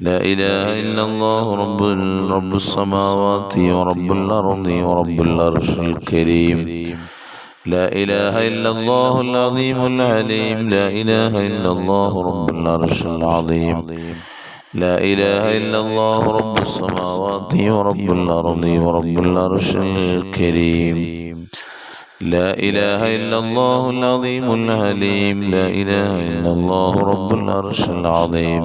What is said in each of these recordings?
لا إله إلا الله رب رب السماوات ورب الأرض ورب العرش الكريم. لا إله إلا الله العظيم العليم. لا إله إلا الله رب العرش العظيم. لا إله إلا الله رب السماوات ورب الأرض ورب العرش الكريم. لا إله إلا الله العظيم الحليم لا إله إلا الله رب العرش العظيم.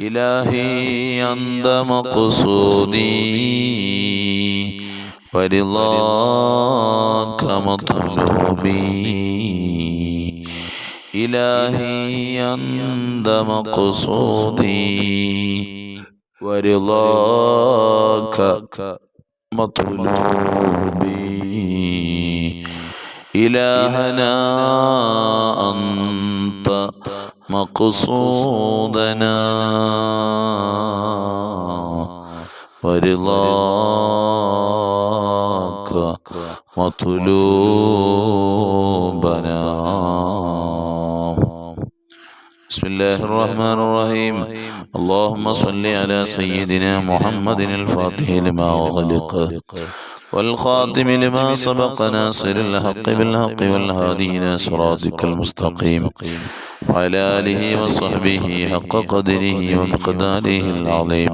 إلهي أنت مقصودي ورضاك مطلوبي إلهي أنت مقصودي ورضاك مطلوبي إلهنا أنت مقصودنا. ورضاك مطلوبنا. بسم الله الرحمن الرحيم. اللهم صل على سيدنا محمد الفاتح لما أغلق. والخاتم لما سبق ناصر الحق بالحق والهادي إلى صراطك المستقيم وعلى آله وصحبه حق قدره ومقداره العظيم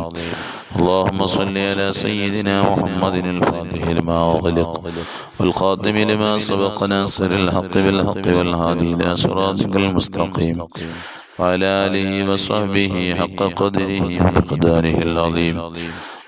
اللهم صل على سيدنا محمد الفاتح لما أغلق والخاتم لما سبق ناصر الحق بالحق والهادي إلى صراطك المستقيم وعلى آله وصحبه حق قدره ومقداره العظيم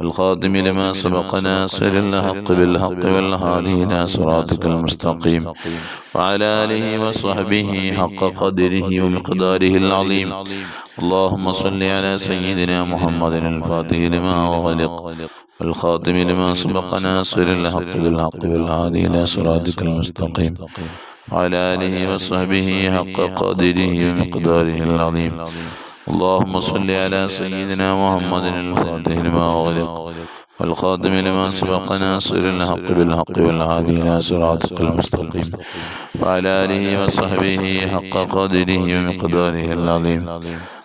والخاتم لما سبق ناصر الحق بالحق والهادي إلى صراطك المستقيم وعلى آله وصحبه حق قدره ومقداره العظيم اللهم صل على سيدنا محمد الفاتح لما أغلق والخاتم لما سبق ناصر الحق بالحق والهادي إلى صراطك المستقيم وعلى آله وصحبه حق قدره ومقداره العظيم اللهم صل على سيدنا محمد الفاتح لما أغلق والخاتم لما سبق ناصر الحق بالحق والهادي إلى صراطك المستقيم. وعلى آله وصحبه حق قدره ومقداره العظيم.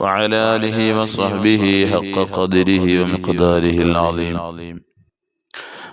وعلى آله وصحبه حق قدره ومقداره العظيم.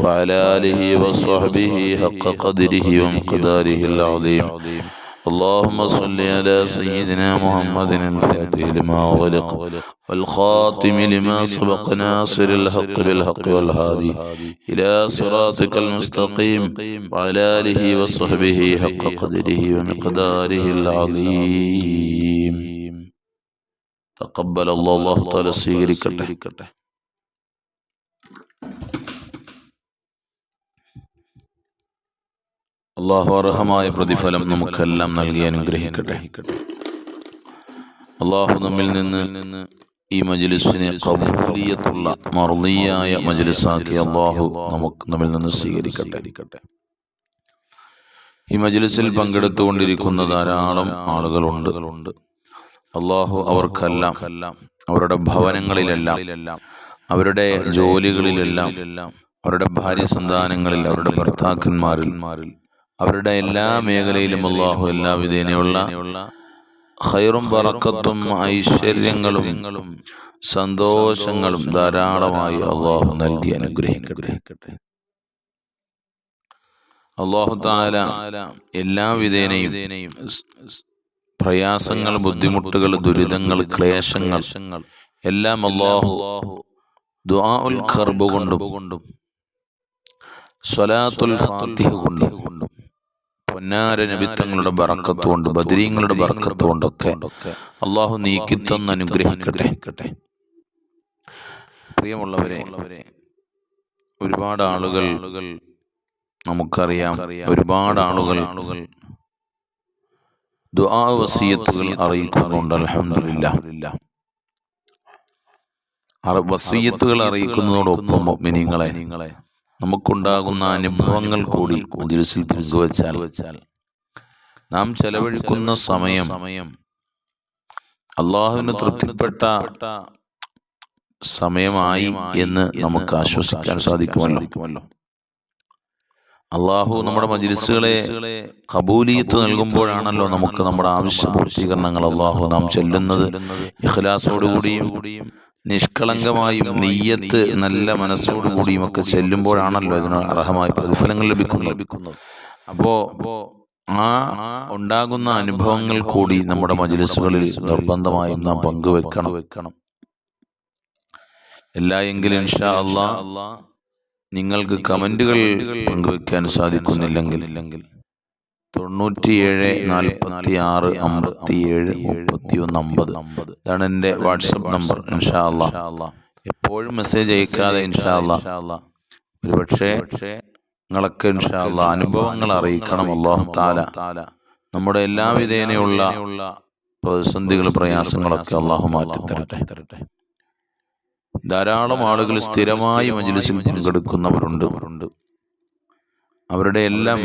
وعلى آله وصحبه حق قدره ومقداره العظيم اللهم صل على سيدنا محمد الفاتح لما أغلق والخاتم لما سبق ناصر الحق بالحق والهادي إلى صراطك المستقيم وعلى آله وصحبه حق قدره ومقداره العظيم تقبل الله الله تعالى സ്വീകരിക്കട്ടെ അള്ളാഹു അർഹമായ പ്രതിഫലം നമുക്കെല്ലാം നൽകി അനുഗ്രഹിക്കട്ടെ. അള്ളാഹു നമ്മിൽ നിന്ന് ഈ മജ്ലിസിനെ കബൂലിയത്തുള്ള മറുതിയായ മജ്ലിസാക്കി അള്ളാഹു നമുക്ക് നമ്മിൽ നിന്ന് സ്വീകരിക്കട്ടെ. ഈ മജ്ലിസിൽ പങ്കെടുത്തുകൊണ്ടിരിക്കുന്ന ധാരാളം ആളുകളുണ്ട്. അള്ളാഹു അവർക്കെല്ലാം അവരുടെ ഭവനങ്ങളിലെല്ലാം അവരുടെ ജോലികളിലെല്ലാം അവരുടെ ഭാര്യ സന്താനങ്ങളിൽ അവരുടെ ഭർത്താക്കന്മാരിൽ അവരുടെ എല്ലാ മേഖലയിലും അള്ളാഹു എല്ലാ വിധേനയുള്ള ഖൈറും ബറക്കത്തും ഐശ്വര്യങ്ങളും സന്തോഷങ്ങളും ധാരാളമായി അള്ളാഹു നൽകി അനുഗ്രഹിക്കട്ടെ. അള്ളാഹു താല എല്ലാ വിധേനയും പ്രയാസങ്ങൾ ബുദ്ധിമുട്ടുകൾ ദുരിതങ്ങൾ ക്ലേശങ്ങൾ എല്ലാം അള്ളാഹു ദുആഉൽ ഖർബ് കൊണ്ടും സ്വലാത്തുൽ ഫാത്തിഹ കൊണ്ടും പൊന്നാര നബിത്തങ്ങളുടെ ബറക്കത്ത് കൊണ്ട് ബദരീങ്ങളുടെ ബറക്കത്ത് കൊണ്ടൊക്കെ അള്ളാഹു നീക്കിത്തന്ന് അനുഗ്രഹിക്കട്ടെ. പ്രിയമുള്ളവരെ ഒരുപാട് ആളുകൾ നമുക്കറിയാം. ഒരുപാട് ആളുകൾ ആളുകൾ ദുആ വസീയത്തുകൾ അറിയിക്കുന്നുണ്ട്. അലഹമില്ല വസീയത്തുകൾ അറിയിക്കുന്നതോടൊപ്പം മിനിങ്ങളെ നിങ്ങളെ നമുക്കുണ്ടാകുന്ന അനുഭവങ്ങൾ കൂടി മജിലിസിൽ വെച്ചാൽ നാം ചെലവഴിക്കുന്ന സമയം സമയം അള്ളാഹുവിന് തൃപ്തിപ്പെട്ട സമയമായി എന്ന് നമുക്ക് ആശ്വസിക്കാൻ സാധിക്കുമല്ലോ. അള്ളാഹു നമ്മുടെ മജിലിസുകളെ കബൂലിയത്ത് നൽകുമ്പോഴാണല്ലോ നമുക്ക് നമ്മുടെ ആവശ്യ പൂർത്തീകരണങ്ങൾ അള്ളാഹു നാം ചെല്ലുന്നത്. ഇഖ്ലാസോടുകൂടിയും നിഷ്കളങ്കമായും നെയ്യത്ത് നല്ല മനസ്സോടുകൂടിയും ഒക്കെ ചെല്ലുമ്പോഴാണല്ലോ ഇതിന് അർഹമായ പ്രതിഫലങ്ങൾ ലഭിക്കുന്നത്. അപ്പോ ആ ഉണ്ടാകുന്ന അനുഭവങ്ങൾ കൂടി നമ്മുടെ മജ്ലിസുകളിൽ നിർബന്ധമായും നാം പങ്കുവെക്കണം. വെക്കണം എല്ലാ എങ്കിലും ഇൻഷാ അള്ളാ നിങ്ങൾക്ക് കമന്റുകൾ പങ്കുവെക്കാൻ സാധിക്കുന്നില്ലെങ്കിൽ ഇല്ലെങ്കിൽ തൊണ്ണൂറ്റിയേഴ് നാൽപ്പത്തി ആറ് അമ്പത്തി ഏഴ് മുപ്പത്തി ഒന്ന് അമ്പത്. ഇതാണ് എന്റെ വാട്സപ്പ് നമ്പർ. ഇൻഷാ അല്ലാ എപ്പോഴും മെസ്സേജ് അയക്കാതെ ഇൻഷാ അല്ലാ പക്ഷേ നിങ്ങളൊക്കെ ഇൻഷാ അല്ലാ അനുഭവങ്ങൾ അറിയിക്കണം അള്ളാഹു താല നമ്മുടെ എല്ലാ വിധേനയുള്ള പ്രതിസന്ധികൾ പ്രയാസങ്ങളൊക്കെ അള്ളാഹു മാറ്റി തരട്ടെ. ധാരാളം ആളുകൾ സ്ഥിരമായി മജ്ലിസിൽ പങ്കെടുക്കുന്നവരുണ്ട്. അവരുടെ എല്ലാം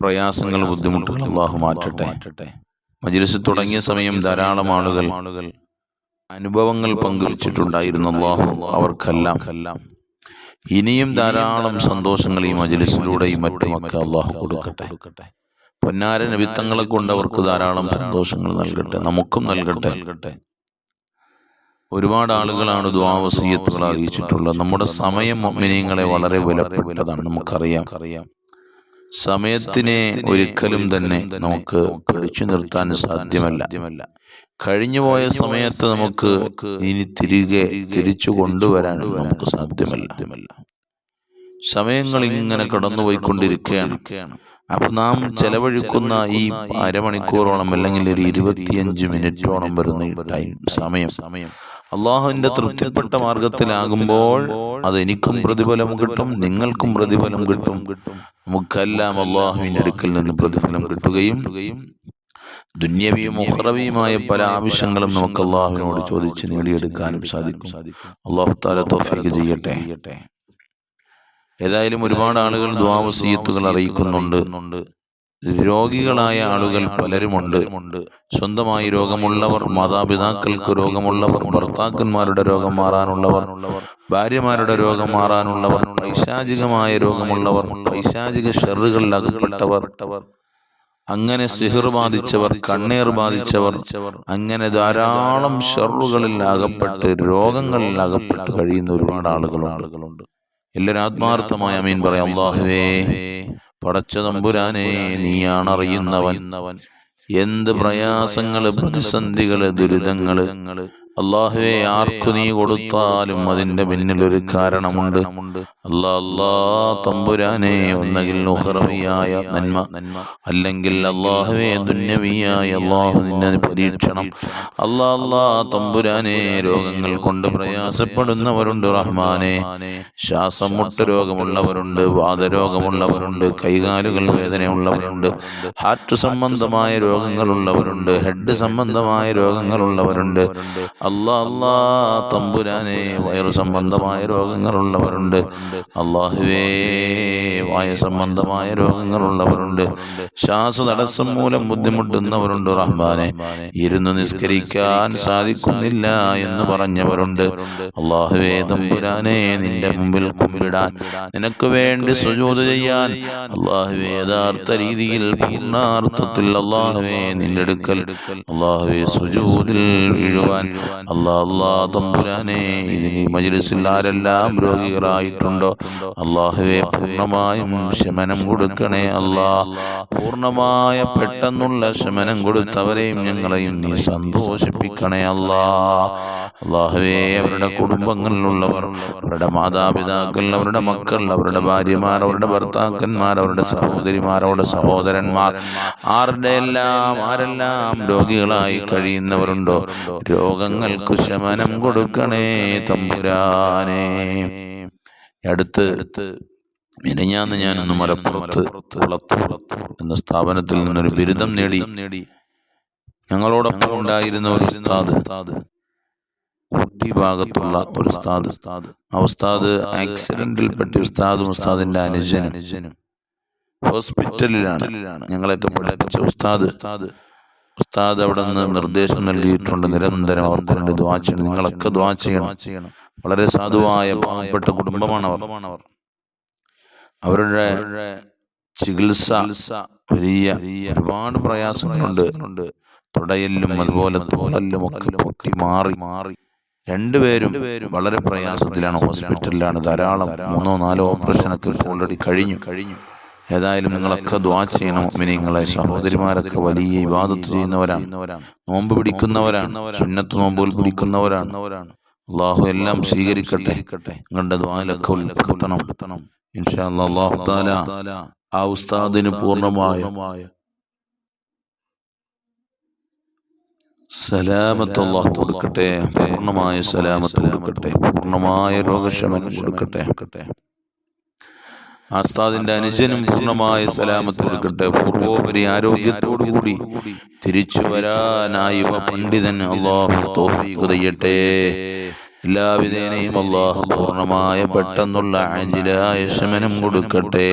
പ്രയാസങ്ങൾ ബുദ്ധിമുട്ടുകൾ അള്ളാഹു മാറ്റട്ടെ. മജിലിസ് തുടങ്ങിയ സമയം ധാരാളം ആളുകൾ അനുഭവങ്ങൾ പങ്കുവച്ചിട്ടുണ്ടായിരുന്നു അള്ളാഹു അവർക്കെല്ലാം. ഇനിയും ധാരാളം സന്തോഷങ്ങൾ ഈ മജ്ലിസിലൂടെയും മറ്റുമൊക്കെ അള്ളാഹു കൊടുക്കട്ടെ. പൊന്നാര നിമിത്തങ്ങളെ കൊണ്ട് അവർക്ക് ധാരാളം സന്തോഷങ്ങൾ നൽകട്ടെ. നമുക്കും നൽകട്ടെ. നൽകട്ടെ. ഒരുപാട് ആളുകളാണ് ദ്വാവസീയത്തുകൾ അറിയിച്ചിട്ടുള്ളത്. നമ്മുടെ സമയം മിനിയങ്ങളെ വളരെ വിലപ്പെട്ടതാണ്. നമുക്കറിയാം. അറിയാം സമയത്തിനെ ഒരിക്കലും തന്നെ നമുക്ക് പിടിച്ചു നിർത്താൻ സാധ്യമല്ല. കഴിഞ്ഞുപോയ സമയത്ത് നമുക്ക് ഇനി തിരികെ തിരിച്ചു കൊണ്ടുവരാൻ നമുക്ക് സാധ്യമല്ല. സമയങ്ങൾ ഇങ്ങനെ കടന്നുപോയിക്കൊണ്ടിരിക്കുകയാണ്. അപ്പൊ നാം ചെലവഴിക്കുന്ന ഈ അരമണിക്കൂറോളം അല്ലെങ്കിൽ ഒരു ഇരുപത്തിയഞ്ച് മിനിറ്റോളം വരുന്ന ടൈം സമയം സമയം അള്ളാഹുവിന്റെ തൃപ്തിപ്പെട്ട മാർഗത്തിലാകുമ്പോൾ അത് എനിക്കും പ്രതിഫലം കിട്ടും നിങ്ങൾക്കും പ്രതിഫലം കിട്ടും. നമുക്കെല്ലാം അള്ളാഹുവിന്റെ അടുക്കൽ നിന്ന് പ്രതിഫലം കിട്ടുകയും ദുന്യവിയും മുഹറവിയുമായ പല ആവശ്യങ്ങളും നമുക്ക് അള്ളാഹുവിനോട് ചോദിച്ച് നേടിയെടുക്കാനും സാധിക്കും. അള്ളാഹു താല തോഫിക്ക് ചെയ്യട്ടെ. ഏതായാലും ഒരുപാട് ആളുകൾ ദ്വാവസീയത്തുകൾ അറിയിക്കുന്നുണ്ട്. രോഗികളായ ആളുകൾ പലരുമുണ്ട്. സ്വന്തമായി രോഗമുള്ളവർ മാതാപിതാക്കൾക്ക് രോഗമുള്ളവർ ഭർത്താക്കന്മാരുടെ രോഗം മാറാനുള്ളവർ ഭാര്യമാരുടെ രോഗം മാറാനുള്ളവർ പൈശാചികമായ രോഗമുള്ളവർ പൈശാചിക ഷെറുകളിൽ അകപ്പെട്ടവർ അങ്ങനെ സിഹിർ ബാധിച്ചവർ കണ്ണീർ ബാധിച്ചവർ അങ്ങനെ ധാരാളം ഷെറുകളിൽ അകപ്പെട്ട് രോഗങ്ങളിൽ അകപ്പെട്ട് കഴിയുന്ന ഒരുപാട് ആളുകളുണ്ട്. എല്ലാവരും ആത്മാർത്ഥമായ മീൻ പറയാം. അള്ളാഹുവേ പടച്ച തമ്പുരാനെ നീയാണ് അറിയുന്നവൻ എന്ത് പ്രയാസങ്ങൾ പ്രതിസന്ധികൾ ദുരിതങ്ങൾ. അള്ളാഹുവെ ആർക്കു നീ കൊടുത്താലും അതിന്റെ പിന്നിൽ ഒരു കാരണമുണ്ട്. അല്ലാ അല്ലാ തമ്പുരാനെ ഒന്നകിൽ ഉഹറവിയായ നന്മ. നന്മ. അല്ലെങ്കിൽ അള്ളാഹുവെ ദുന്യവിയായ അള്ളാഹു നിന്നെ പരീക്ഷണം. അല്ലാ അല്ലാ തമ്പുരാനെ രോഗങ്ങൾ കൊണ്ട് പ്രയാസപ്പെടുന്നവരുണ്ട് റഹ്മാനെ. ശ്വാസം മുട്ട് രോഗമുള്ളവരുണ്ട് വാദരോഗമുള്ളവരുണ്ട് കൈകാലുകൾ വേദനയുള്ളവരുണ്ട് ഹാർട്ട് സംബന്ധമായ രോഗങ്ങളുള്ളവരുണ്ട് ഹെഡ് സംബന്ധമായ രോഗങ്ങളുള്ളവരുണ്ട്. അല്ലാ അല്ലാ തമ്പുരാനെ വയറു സംബന്ധമായ രോഗങ്ങളുള്ളവരുണ്ട്. അള്ളാഹുവേ വായു സംബന്ധമായ രോഗങ്ങളുള്ളവരുണ്ട്. ശ്വാസതടസ്സം മൂലം ബുദ്ധിമുട്ടുന്നവരുണ്ട് റഹ്മാനെ. ഇരുന്ന് നിസ്കരിക്കാൻ സാധിക്കുന്നില്ല എന്ന് പറഞ്ഞവരുണ്ട്. അള്ളാഹുവേ തമ്പുരാനെ നിന്റെ മുമ്പിൽ കുമ്പിടാൻ നിനക്ക് വേണ്ടി സുജോത ചെയ്യാൻ. അള്ളാഹുവേ യഥാർത്ഥ രീതിയിൽ പൂർണാർത്ഥത്തിൽ അള്ളാഹുവേ നിന്റെ അടുക്കൽ അള്ളാഹുവേ സുജൂതിൽ വീഴുവാൻ. അല്ലാ അല്ലാ തമ്പുരാനെ ഈ മജ്ലിസിൽ ആരെല്ലാം രോഗികളായിട്ടുണ്ടോ? അള്ളാഹുവെ പൂർണമായും ശമനം കൊടുക്കണേ അല്ലാ. പൂർണമായ പെട്ടെന്നുള്ള ശമനം കൊടുത്തവരെയും ഞങ്ങളെയും നീ സന്തോഷിപ്പിക്കണേ അല്ലാ. അള്ളാഹുവേ അവരുടെ കുടുംബങ്ങളിലുള്ളവർ അവരുടെ മാതാപിതാക്കൾ അവരുടെ മക്കൾ അവരുടെ ഭാര്യമാർ അവരുടെ ഭർത്താക്കന്മാർ അവരുടെ സഹോദരിമാർ അവരുടെ സഹോദരന്മാർ ആരുടെ എല്ലാം ആരെല്ലാം രോഗികളായി കഴിയുന്നവരുണ്ടോ? രോഗങ്ങൾക്ക് ശമനം കൊടുക്കണേ തമ്പുരാനെ. അടുത്ത് അടുത്ത് മിനിഞ്ഞാന്ന് ഞാനൊന്ന് മലപ്പുറത്ത് കുളത്തൂർ എന്ന സ്ഥാപനത്തിൽ നിന്നൊരു ബിരുദം നേടി. നേടി ഞങ്ങളോടൊപ്പം ഉണ്ടായിരുന്ന ഒരു ഉസ്താദ് ഊട്ടി ഭാഗത്തുള്ള ഒരു ഉസ്താദ്. ആ ഉസ്താദ് ആക്സിഡന്റിൽപ്പെട്ട ഉസ്താദും ഉസ്താദിന്റെ അനുജനും. ഹോസ്പിറ്റലിലാണ് ഞങ്ങളൊക്കെ പഠിച്ച ഉസ്താദ് ഉസ്താദ്. ഉസ്താദ് അവിടെ നിന്ന് നിർദ്ദേശം നൽകിയിട്ടുണ്ട്. നിരന്തരം അവർക്ക് വേണ്ടി ദ്വാ ചെയ്യണം. നിങ്ങളൊക്കെ ദ്വാ ചെയ്യണം. വളരെ സാധുവായ പാവപ്പെട്ട കുടുംബമാണ് അവർ അവരുടെ ചികിത്സ വലിയ ഒരുപാട് പ്രയാസങ്ങളുണ്ട്. തുടയല്ലും അതുപോലെ തോലല്ലും ഒക്കെ പൊട്ടി മാറി. മാറി രണ്ടുപേരും വളരെ പ്രയാസത്തിലാണ്. ഹോസ്പിറ്റലിലാണ് ധാരാളം മൂന്നോ നാലോ ഓപ്പറേഷനൊക്കെ ഓൾറെഡി കഴിഞ്ഞു കഴിഞ്ഞു. ഏതായാലും നിങ്ങളൊക്കെ ദ്വാ ചെയ്യണം മിനിങ്ങളെ സഹോദരിമാരൊക്കെ വലിയ വിവാദത്ത് ചെയ്യുന്നവരാണ്. നോമ്പ് പിടിക്കുന്നവരാണ്. സുന്നത്ത് നോമ്പുകൾ പിടിക്കുന്നവരാണ്. അള്ളാഹു എല്ലാം സ്വീകരിക്കട്ടെ. നിങ്ങളുടെ ദ്വാലൊക്കെ ഉൾപ്പെടുത്തണം. ഇൻഷാ അള്ളാഹു ആ ഉസ്താദിന് പൂർണമായ സലാമത്ത് അള്ളാഹു കൊടുക്കട്ടെ. പൂർണമായ സലാമത്ത് കൊടുക്കട്ടെ. പൂർണമായ രോഗശമനം കൊടുക്കട്ടെ. ആസ്താദിന്റെ അനുജനും പൂർണമായ സലാമത്ത് കൊടുക്കട്ടെ പൂർവോപരി ആരോഗ്യത്തോടുകൂടി തിരിച്ചു വരാനായി പണ്ഡിതൻ അള്ളാഹു ചെയ്യട്ടെ എല്ലാവിധേനയും അള്ളാഹു പൂർണമായ പെട്ടെന്നുള്ള ആജിലായ ശമനം കൊടുക്കട്ടെ.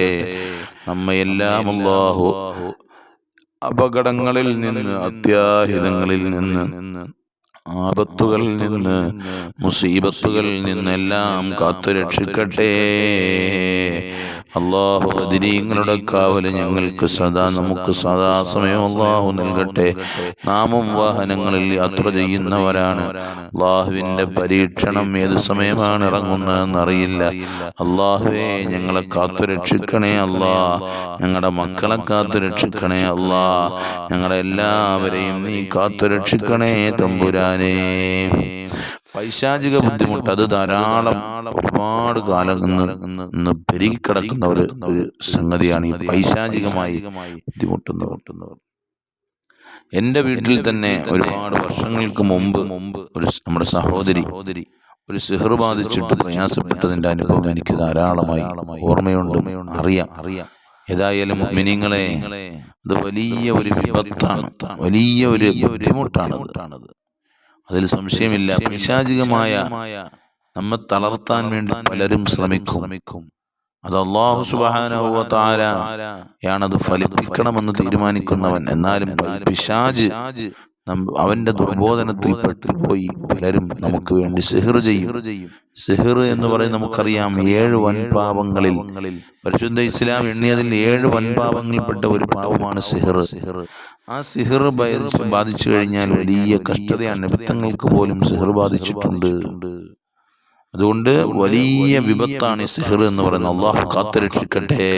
നമ്മയെല്ലാം അള്ളാഹു അപകടങ്ങളിൽ നിന്ന് അത്യാഹിതങ്ങളിൽ നിന്ന് ആപത്തുകളിൽ നിന്ന് മുസീബത്തുകളിൽ നിന്നെല്ലാം കാത്തുരക്ഷിക്കട്ടെ. അള്ളാഹു അതിരീങ്ങളുടെ കാവൽ ഞങ്ങൾക്ക് സദാ നമുക്ക് സദാ സമയം അള്ളാഹു നൽകട്ടെ. നാമും വാഹനങ്ങളിൽ യാത്ര ചെയ്യുന്നവരാണ്. അള്ളാഹുവിന്റെ പരീക്ഷണം ഏത് സമയമാണ് ഇറങ്ങുന്നതെന്ന് അറിയില്ല അള്ളാഹുവേ ഞങ്ങളെ കാത്തുരക്ഷിക്കണേ അല്ലാ. ഞങ്ങളുടെ മക്കളെ കാത്തുരക്ഷിക്കണേ അല്ലാ. ഞങ്ങളെല്ലാവരെയും നീ കാത്തുരക്ഷിക്കണേ തമ്പുരാനേ. പൈശാചിക ബുദ്ധിമുട്ട് അത് ധാരാളം ഒരുപാട് കാലം ഇന്ന് പെരുകിക്കിടക്കുന്ന ഒരു ഒരു സംഗതിയാണ് ഈ പൈശാചികമായി ബുദ്ധിമുട്ടുന്നവർ എന്റെ വീട്ടിൽ തന്നെ ഒരുപാട് വർഷങ്ങൾക്ക് മുമ്പ് മുമ്പ് ഒരു നമ്മുടെ സഹോദരി ഒരു സിഹർ ബാധിച്ചിട്ട് പ്രയാസപ്പെട്ടതിന്റെ അനുഭവം എനിക്ക് ധാരാളമായി ഓർമ്മയുണ്ട് അറിയാം. അറിയാം ഏതായാലും മിനിങ്ങളെ അത് വലിയ ഒരു വിപത്താണ് വലിയ ഒരു ബുദ്ധിമുട്ടാണ് അതിൽ സംശയമില്ല. പിശാചികമായ നമ്മെ തളർത്താൻ വേണ്ടി പലരും ശ്രമിക്കും. അത് അള്ളാഹു സുബാനത് ഫലിപ്പിക്കണമെന്ന് തീരുമാനിക്കുന്നവൻ. എന്നാലും പിശാജ് അവന്റെ ദുർബോധനത്തിൽ പോയി പലരും നമുക്ക് വേണ്ടി സിഹിർ ചെയ്യും. സിഹിർ എന്ന് പറയുന്നത് നമുക്കറിയാം ഏഴ് വൻപാപങ്ങളിൽ പരിശുദ്ധ ഇസ്ലാം എണ്ണിയതിൽ ഏഴ് വൻപാപങ്ങളിൽപ്പെട്ട ഒരു പാപമാണ് സിഹിർ. ആ സിഹിർ ബാധിച്ചു കഴിഞ്ഞാൽ വലിയ കഷ്ടതയാണ്. നിമിത്തങ്ങൾക്ക് പോലും സിഹിർ ബാധിച്ചിട്ടുണ്ട്. അതുകൊണ്ട് വലിയ വിപത്താണ് ഈ സിഹിർ എന്ന് പറയുന്നത്. അള്ളാഹു കാത്തുരക്ഷിക്കട്ടെ.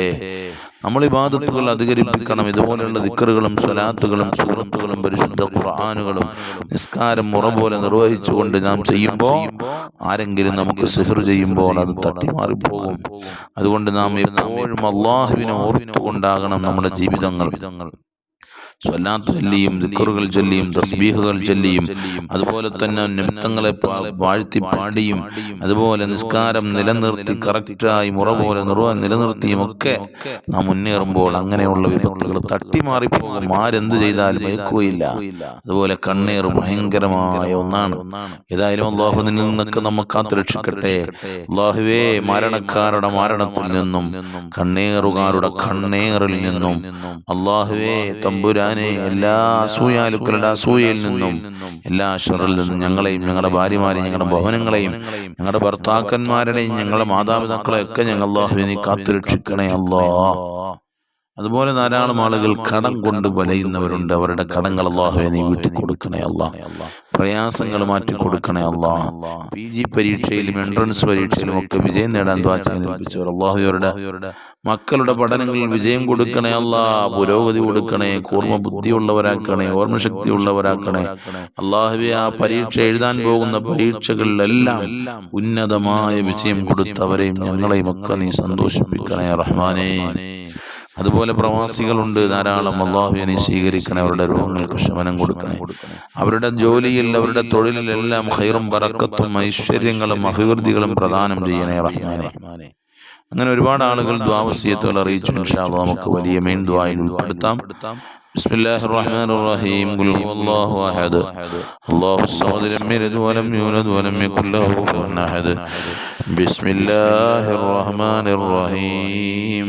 നമ്മൾ ഇബാദത്തുകൾ അധികരിപ്പിക്കണം. ഇതുപോലെയുള്ള ദിക്കറുകളും സ്വലാത്തുകളും സുഹൃത്തുകളും പരിശുദ്ധ ഖുർആാനുകളും നിസ്കാരം മുറ പോലെ നിർവഹിച്ചുകൊണ്ട് നാം ചെയ്യുമ്പോൾ ആരെങ്കിലും നമുക്ക് സിഹർ ചെയ്യുമ്പോൾ അത് തട്ടിമാറിപ്പോകും. അതുകൊണ്ട് നാം എപ്പോഴും അള്ളാഹുവിനെ ഓർമ്മിച്ചുകൊണ്ടാകണം നമ്മുടെ ജീവിതങ്ങൾ. സ്വലാത്ത് ചൊല്ലിയും ദിക്കറുകൾ ചൊല്ലിയും തസ്ബീഹുകൾ ചൊല്ലിയും അതുപോലെ തന്നെ നിമിത്തങ്ങളെ വാഴ്ത്തി പാടിയും അതുപോലെ നിസ്കാരം നിലനിർത്തി കറക്റ്റായി മുറ പോലെ നിർവ നിലനിർത്തിയും ഒക്കെ നാം മുന്നേറുമ്പോൾ അങ്ങനെയുള്ള വിപത്തുകൾ തട്ടിമാറിപ്പോകും. ആരെന്ത് ചെയ്താലും ഭയക്കുകയില്ല അതുപോലെ കണ്ണീർ ഭയങ്കരമായ ഒന്നാണ്. ഏതായാലും അള്ളാഹു നിന്നൊക്കെ നമുക്ക് കാത്തു രക്ഷിക്കട്ടെ. അള്ളാഹുവേ മരണക്കാരുടെ മരണത്തിൽ നിന്നും കണ്ണേറുകാരുടെ കണ്ണേറിൽ നിന്നും അള്ളാഹുവേ തമ്പുരാനെ എല്ലാ അസൂയാലുക്കളുടെ അസൂയയിൽ നിന്നും എല്ലാ ഷറിൽ നിന്നും ഞങ്ങളെയും ഞങ്ങളുടെ ഭാര്യമാരെയും ഞങ്ങളുടെ ഭവനങ്ങളെയും ഞങ്ങളുടെ ഭർത്താക്കന്മാരുടെയും ഞങ്ങളുടെ മാതാപിതാക്കളെയൊക്കെ ഞങ്ങൾ അള്ളാഹുവിനെ കാത്തുരക്ഷിക്കണേ അല്ലാ അതുപോലെ ധാരാളം ആളുകൾ കടം കൊണ്ട് വലയുന്നവരുണ്ട്. അവരുടെ കടങ്ങൾ അള്ളാഹുവെ നീ വീട്ടിൽ കൊടുക്കണേ അല്ല പ്രയാസങ്ങൾ മാറ്റി കൊടുക്കണേ അല്ല പി ജി പരീക്ഷയിലും എൻട്രൻസ് പരീക്ഷയിലും ഒക്കെ വിജയം നേടാൻ ദ്വാചേൽപ്പിച്ചവർ അള്ളാഹുവരുടെ മക്കളുടെ പഠനങ്ങളിൽ വിജയം കൊടുക്കണേ അല്ല പുരോഗതി കൊടുക്കണേ കൂർമ്മ ബുദ്ധി ബുദ്ധിയുള്ളവരാക്കണേ ഓർമ്മശക്തി ഉള്ളവരാക്കണേ അള്ളാഹുവെ ആ പരീക്ഷ എഴുതാൻ പോകുന്ന പരീക്ഷകളിലെല്ലാം ഉന്നതമായ വിജയം കൊടുത്തവരെയും ഞങ്ങളെയും ഒക്കെ നീ സന്തോഷിപ്പിക്കണേ റഹ്മാനേ. അതുപോലെ പ്രവാസികളുണ്ട് ധാരാളം അള്ളാഹുവിനെ നീ സ്വീകരിക്കണേ അവരുടെ രോഗങ്ങൾക്ക് ശമനം കൊടുക്കണേ അവരുടെ ജോലിയിൽ അവരുടെ തൊഴിലിലെല്ലാം ഹൈറും ബറക്കത്തും ഐശ്വര്യങ്ങളും അഭിവൃദ്ധികളും പ്രദാനം ചെയ്യണേ റഹ്മാനെ അങ്ങനെ ഒരുപാട് ആളുകൾ ദ്വാവസ്യത്തുകൾ അറിയിച്ചു ഇൻഷാ അല്ലാഹ് നമുക്ക് വലിയ മെയിൻ ദ്വായിൽ ഉൾപ്പെടുത്താം بسم الله الرحمن الرحيم قل هو الله احد الله الصمد لم يلد ولم يولد ولم يكن له كفوا احد بسم الله الرحمن الرحيم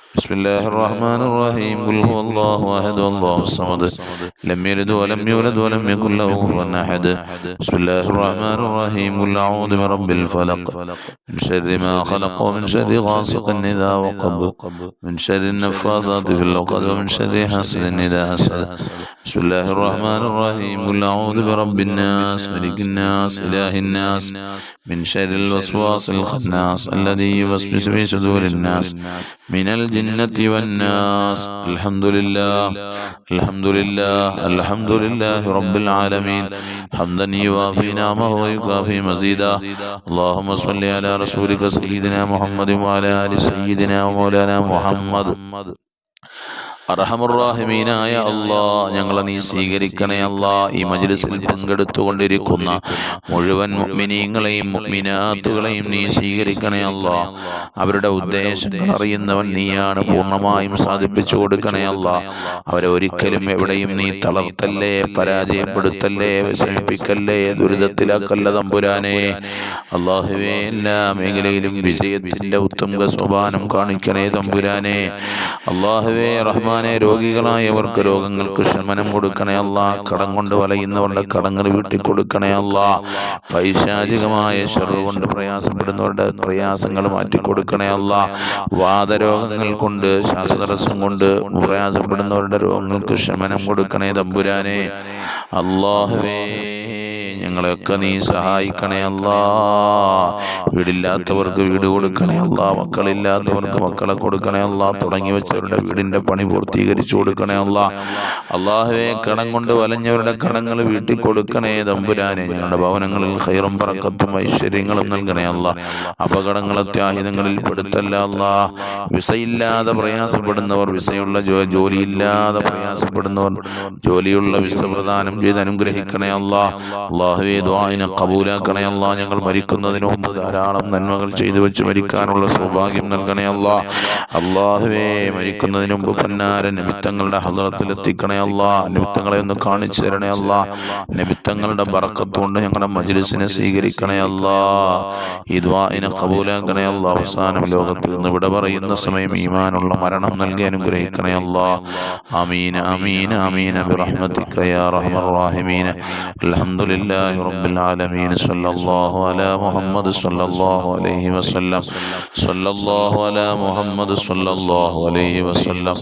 بسم الله الرحمن الرحيم قل هو الله احد الله الصمد لم يلد ولم يولد ولم يكن له كفوا احد بسم الله الرحمن الرحيم قل اعوذ برب الفلق من شر ما خلق ومن شر غاسق اذا وقب من شر النفاثات في العقد ومن شر حاسد اذا حسد بسم الله الرحمن الرحيم قل اعوذ برب الناس ملك الناس اله الناس من شر الوسواس الخناس الذي يوسوس في صدور الناس من الجنة والناس الحمد لله الحمد لله الحمد لله رب العالمين حمدا يوافي نعمه ويكافي مزيدا اللهم صل على رسولك سيدنا محمد وعلى آل سيدنا ومولانا محمد അർഹമുറാഹിമീനായ അള്ളാ ഞങ്ങളെ നീ സ്വീകരിക്കണേ അള്ളാ. ഈ മജ്ലിസിൽ പങ്കെടുത്തുകൊണ്ടിരിക്കുന്ന മുഴുവൻ മുഅ്മിനീങ്ങളെയും മുഅ്മിനാത്തുകളെയും നീ സ്വീകരിക്കണേ അള്ളാ. അവരുടെ ഉദ്ദേശങ്ങൾ അറിയുന്നവൻ നീയാണ് പൂർണമായും സാധിപ്പിച്ചു കൊടുക്കണേ അള്ളാ. അവരെ ഒരിക്കലും എവിടെയും നീ തളർത്തല്ലേ പരാജയപ്പെടുത്തല്ലേ വിഷമിപ്പിക്കല്ലേ ദുരിതത്തിലാക്കല്ല തമ്പുരാനെ. അള്ളാഹുവേ എല്ലാ മേഖലയിലും വിജയത്തിന്റെ ഉത്തമ സ്വഭാനം കാണിക്കണേ തമ്പുരാനെ. അള്ളാഹുവേ റഹ്മാനെ രോഗികളായവർക്ക് രോഗങ്ങൾക്ക് ശമനം കൊടുക്കണേ അല്ല. കടം കൊണ്ട് വലയുന്നവരുടെ കടങ്ങൾ വീട്ടി കൊടുക്കണേ പൈശാചികമായ ഷെറു കൊണ്ട് പ്രയാസപ്പെടുന്നവരുടെ പ്രയാസങ്ങൾ മാറ്റി കൊടുക്കണേ അല്ല. വാദരോഗങ്ങൾ കൊണ്ട് ശ്വാസതടസ്സം കൊണ്ട് പ്രയാസപ്പെടുന്നവരുടെ രോഗങ്ങൾക്ക് ശമനം കൊടുക്കണേ തമ്പുരാനെ. അള്ളാഹുവേ ഞങ്ങളെയൊക്കെ നീ സഹായിക്കണേ അല്ലാ. വീടില്ലാത്തവർക്ക് വീട് കൊടുക്കണേ അല്ലാ. മക്കളില്ലാത്തവർക്ക് മക്കളെ കൊടുക്കണേ അല്ലാ. തുടങ്ങി വെച്ചവരുടെ വീടിന്റെ പണി പൂർത്തീകരിച്ചു കൊടുക്കണേ അല്ലാ. അള്ളാഹുവെ കടം കൊണ്ട് വലഞ്ഞവരുടെ കടങ്ങൾ വീട്ടിൽ കൊടുക്കണേ. തമ്പുരാനെ ഞങ്ങളുടെ ഭവനങ്ങളിൽ ഹൈറും പറക്കത്തും ഐശ്വര്യങ്ങളും നൽകണേ അല്ല. അപകടങ്ങൾ അത്യാഹിതങ്ങളിൽ പെടുത്തല്ല അല്ല. വിസയില്ലാതെ പ്രയാസപ്പെടുന്നവർ വിസയുള്ള ജോലിയില്ലാതെ പ്രയാസപ്പെടുന്നവർ ജോലിയുള്ള വിസ പ്രദാനം ചെയ്ത് അനുഗ്രഹിക്കണേ അല്ല. അള്ളാഹുവെ ദ്വായിനെ കബൂലാക്കണേ അല്ലാ. ഞങ്ങൾ മരിക്കുന്നതിന് മുമ്പ് ധാരാളം നന്മകൾ ചെയ്തു വെച്ച് മരിക്കാനുള്ള സൗഭാഗ്യം നൽകണേ അല്ലാ. അള്ളാഹുവേ മരിക്കുന്നതിന് മുമ്പ് പന്നാര നിമിത്തങ്ങളുടെ ഹദറത്തിൽ എത്തിക്കണേ അല്ലാ. നിമിത്തങ്ങളെ ഒന്ന് കാണിച്ചു തരണേ അല്ലാ. നിമിത്തങ്ങളുടെ ബറക്കത്തുകൊണ്ട് ഞങ്ങളുടെ മജ്ലിസിനെ സ്വീകരിക്കണേ അല്ലാ. ഈ ദ്വായിനെ കബൂലാക്കണേ അല്ലാ. അവസാനം ലോകത്തിൽ നിന്ന് വിട പറയുന്ന സമയം ഈമാനുള്ള മരണം നൽകി അനുഗ്രഹിക്കണേ അല്ലാ. അമീന അമീന അമീന ബിറഹ്മതിക യാ റഹ്മർ റഹീമീന അൽഹംദുലില്ലാഹി لله رب العالمين صلى الله على محمد صلى الله عليه وسلم صلى الله على محمد صلى الله عليه وسلم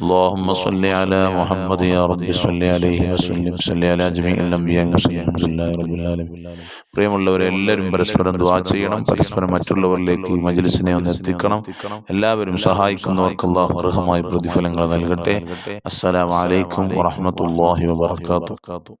اللهم صل على محمد يا رب صل عليه وسلم صل على جميع الانبياء والمرسلين الحمد لله رب العالمين പ്രിയമുള്ളവരെ എല്ലാവരും പരസ്പരം ദ്വാ ചെയ്യണം പരസ്പരം മറ്റുള്ളവരിലേക്ക് ഈ മജ്ലിസിനെ ഒന്ന് എത്തിക്കണം എല്ലാവരും സഹായിക്കുന്നവർക്ക് അള്ളാഹു അർഹമായ പ്രതിഫലങ്ങൾ നൽകട്ടെ അസ്സലാമു അലൈക്കും വറഹ്മത്തുള്ളാഹി വബറകാതുഹു